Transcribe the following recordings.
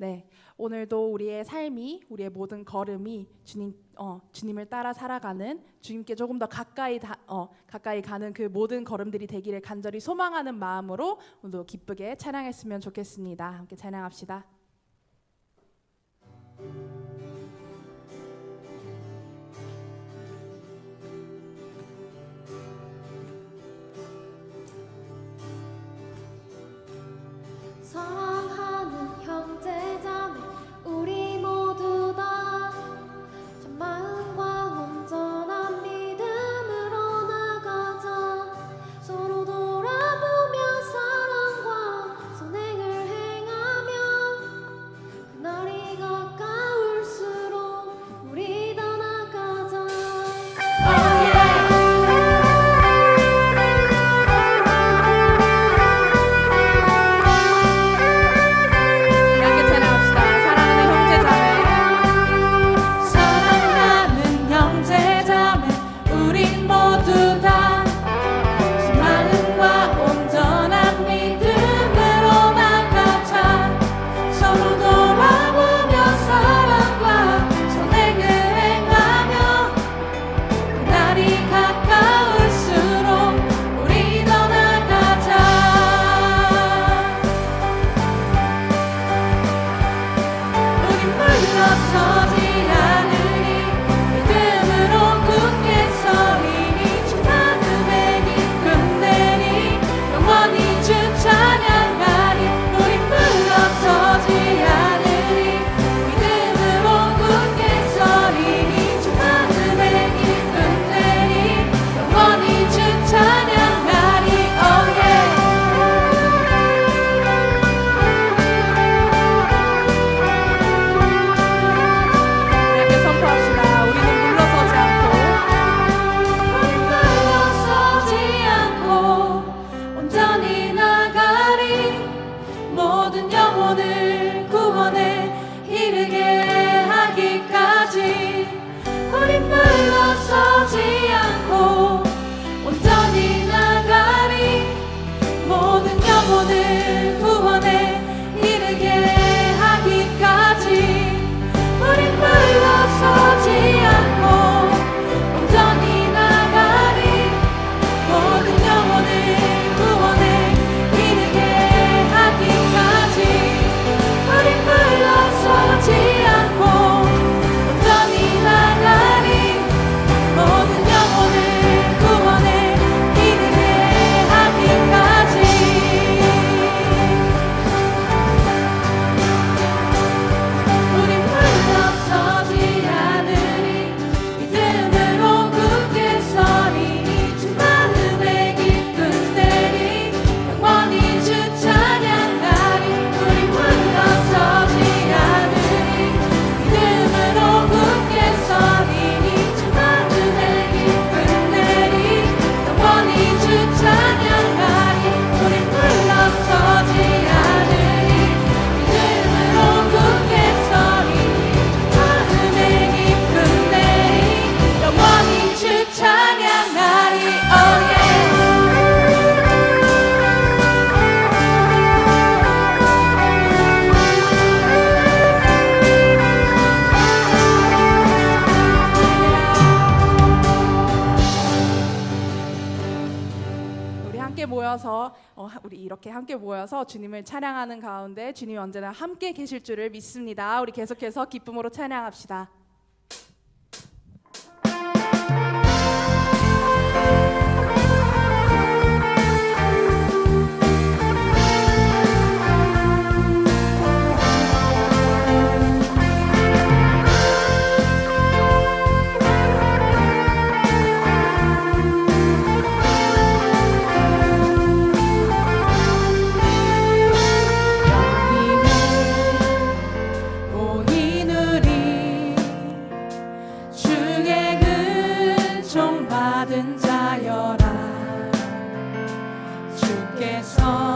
네, 오늘도 우리의 삶이 우리의 모든 걸음이 주님 어, 주님을 따라 살아가는 주님께 조금 더 가까이 다, 어, 가까이 가는 그 모든 걸음들이 되기를 간절히 소망하는 마음으로 오늘도 기쁘게 찬양했으면 좋겠습니다. 함께 찬양합시다. 주님을 찬양하는 가운데 주님이 언제나 함께 계실 줄을 믿습니다. 우리 계속해서 기쁨으로 찬양합시다. 주께서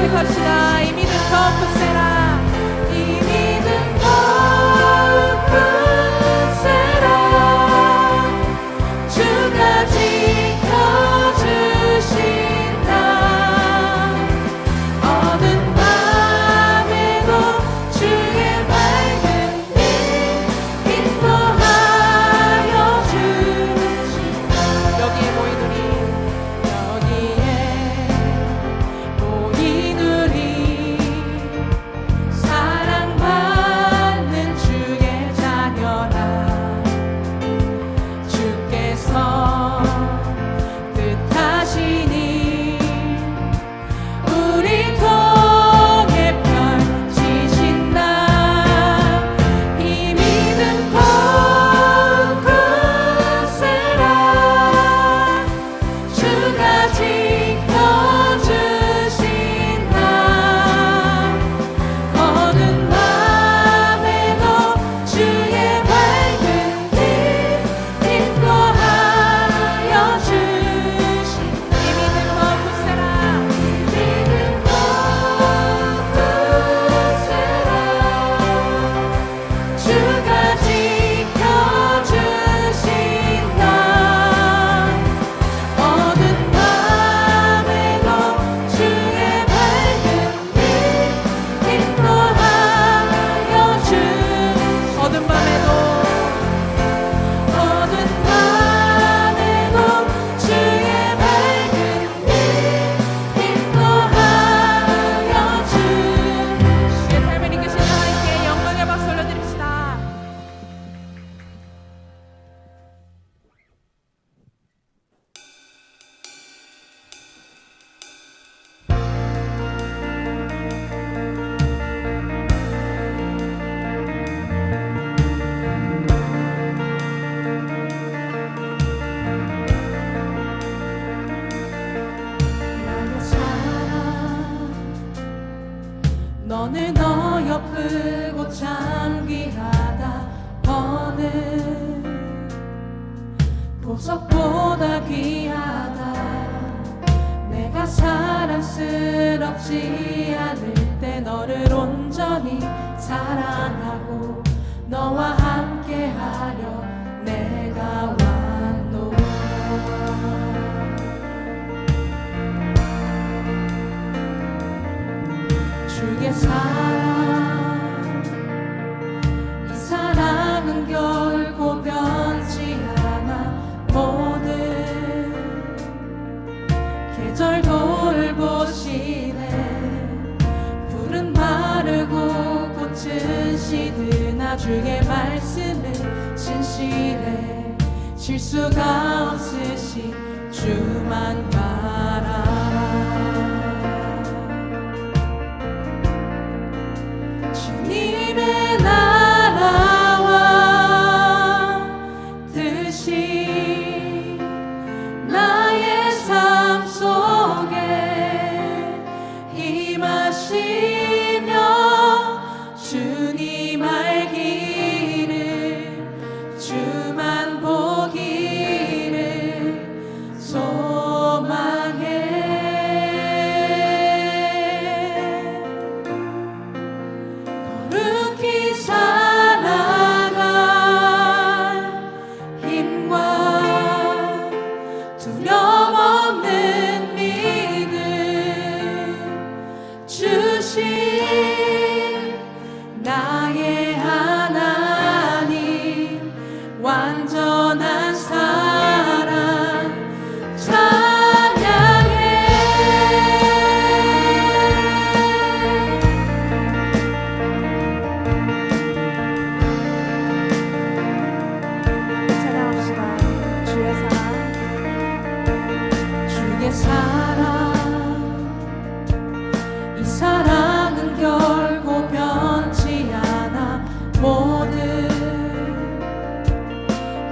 Wychodź na 아프고 참귀하다. 버는 보석보다 귀하다. 내가 사랑스럽지 않을 때 너를 온전히 사랑하고 너와 함께하려 내가 왔노 주의 사랑 주의 말씀은 진실해 실수가 없으신 주만 바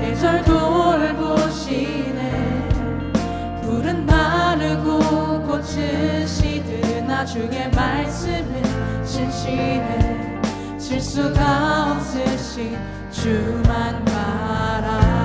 계절 돌보시네. 푸른 마르고 시드나 주의 말씀은 진실해 실수가 없으신 주만 바라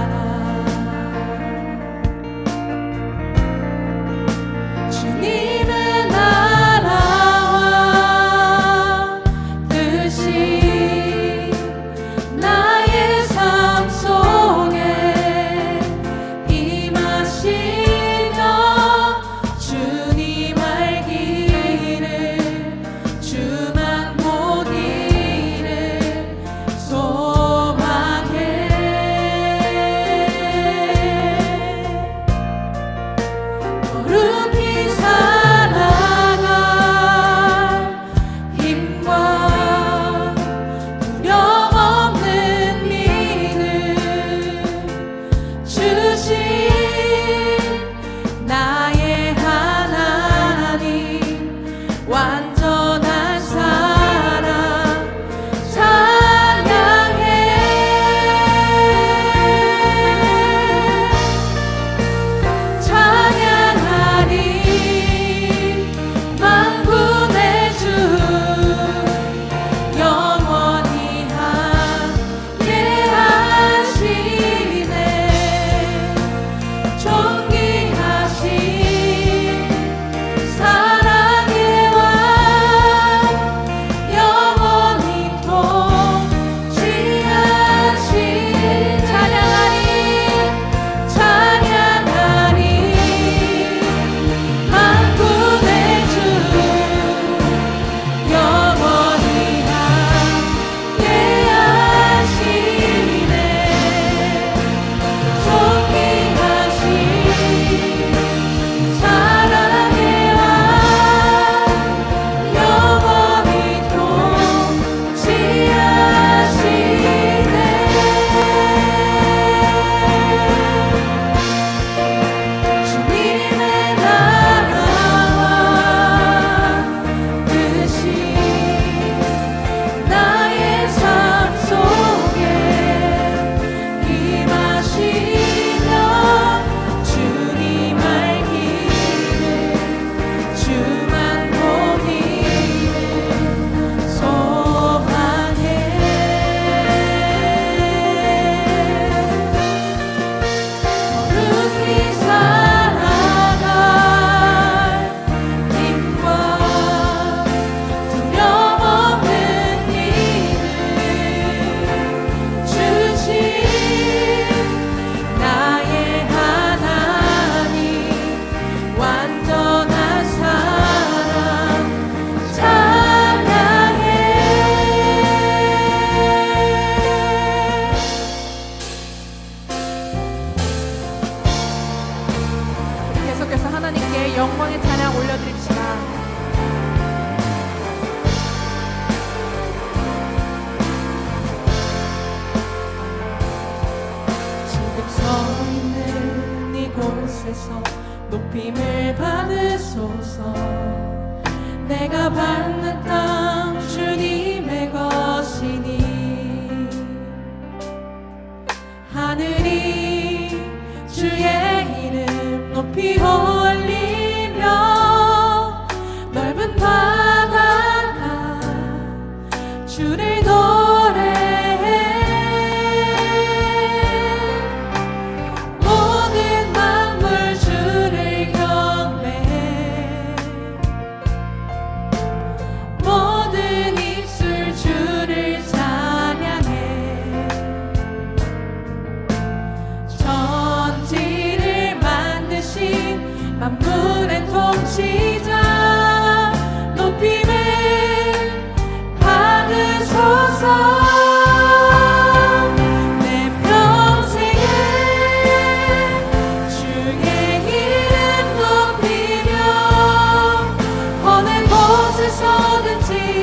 곳에서 높임을 받으소서. 내가 받는 땅 주님의 것이니 하늘이 주의 이름 높이 올리 sovereignty.